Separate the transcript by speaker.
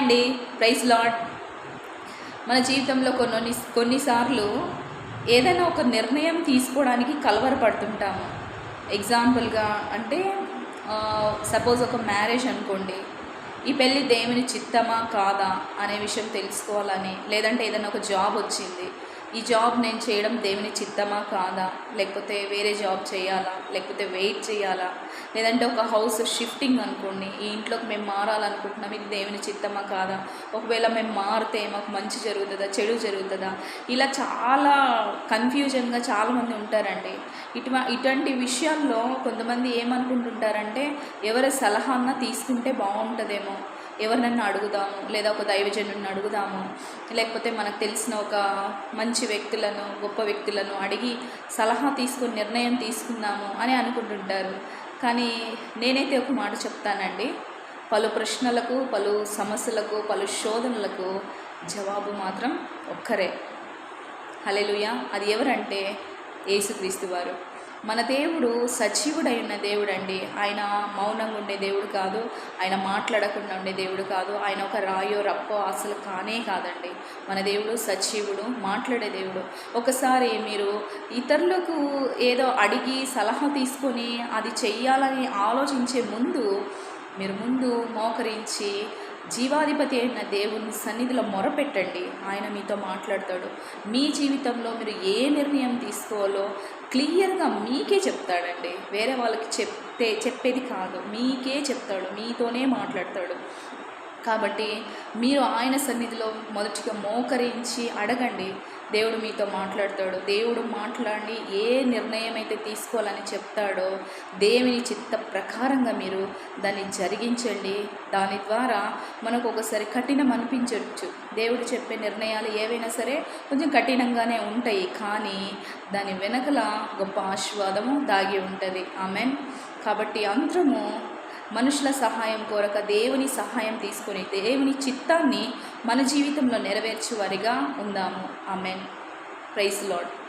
Speaker 1: అండి. Praise lord మన జీవితంలో కొన్ని కొన్నిసార్లు ఏదైనా ఒక నిర్ణయం తీసుకోవడానికి కలవరపడుతుంటాము. ఎగ్జాంపుల్గా అంటే సపోజ్ ఒక మ్యారేజ్ అనుకోండి. ఈ పెళ్ళి దేవుని చిత్తమా కాదా అనే విషయం తెలుసుకోవాలని లేదంటే ఏదైనా ఒక జాబ్ వచ్చింది. ఈ జాబ్ నేను చేయడం దేవుని చిత్తమా కాదా? లేకపోతే వేరే జాబ్ చేయాలా? లేకపోతే వెయిట్ చేయాలా? లేదంటే ఒక హౌస్ షిఫ్టింగ్ అనుకోండి ఈ ఇంట్లోకి మేము మారాలనుకుంటున్నాం ఇది దేవుని చిత్తమా కాదా? ఒకవేళ మేము మారితే మాకు మంచి జరుగుతుందా? చెడు జరుగుతుందా? ఇలా చాలా కన్ఫ్యూజన్గా చాలామంది ఉంటారండి. ఇటు ఇటువంటి విషయాల్లో కొంతమంది ఏమనుకుంటుంటారంటే ఎవరి సలహా అన్నా తీసుకుంటే బాగుంటుందేమో. ఎవరినన్నా అడుగుదాము లేదా ఒక దైవజనుడిని అడుగుదాము లేకపోతే మనకు తెలిసిన ఒక మంచి వ్యక్తులను గొప్ప వ్యక్తులను అడిగి సలహా తీసుకుని నిర్ణయం తీసుకుందాము అని అనుకుంటుంటారు. కానీ నేనైతే ఒక మాట చెప్తానండి. పలు ప్రశ్నలకు పలు సమస్యలకు పలు శోధనలకు జవాబు మాత్రం ఒక్కరే. హలెలుయ అది ఎవరంటే యేసుక్రీస్తు వారు మన దేవుడు సజీవుడైన దేవుడు అండి ఆయన మౌనంగా ఉండే దేవుడు కాదు. ఆయన మాట్లాడకుండా ఉండే దేవుడు కాదు. ఆయన ఒక రాయో రప్పో అసలు కానే కాదండి. మన దేవుడు సజీవుడు మాట్లాడే దేవుడు. ఒకసారి మీరు ఇతరులకు ఏదో అడిగి సలహా తీసుకొని అది చెయ్యాలని ఆలోచించే ముందు మీరు ముందు మోకరించి జీవాధిపతి అయిన దేవుని సన్నిధిలో మొరపెట్టండి. ఆయన మీతో మాట్లాడతాడు. మీ జీవితంలో మీరు ఏ నిర్ణయం తీసుకోవాలో క్లియర్గా మీకే చెప్తాడండి. వేరే వాళ్ళకి చెప్తే చెప్పేది కాదు. మీకే చెప్తాడు. మీతోనే మాట్లాడతాడు. కాబట్టి మీరు ఆయన సన్నిధిలో మొదటిగా మోకరించి అడగండి. దేవుడు మీతో మాట్లాడతాడు. దేవుడు మాట్లాడి ఏ నిర్ణయం అయితే తీసుకోవాలని చెప్తాడో దేవుని చిత్త ప్రకారంగా మీరు దాన్ని జరిగించండి. దాని ద్వారా మనకు ఒకసారి కఠినం అనిపించవచ్చు దేవుడు చెప్పే నిర్ణయాలు ఏవైనా సరే కొంచెం కఠినంగానే ఉంటాయి. కానీ దాని వెనకల గొప్ప ఆశీర్వాదము దాగి ఉంటుంది. ఆమెన్. కాబట్టి అందరము మనుషుల సహాయం కోరక దేవుని సహాయం తీసుకొని దేవుని చిత్తాన్ని మన జీవితంలో నెరవేర్చేవారిగా ఉందాము. ఆమెన్. Price lord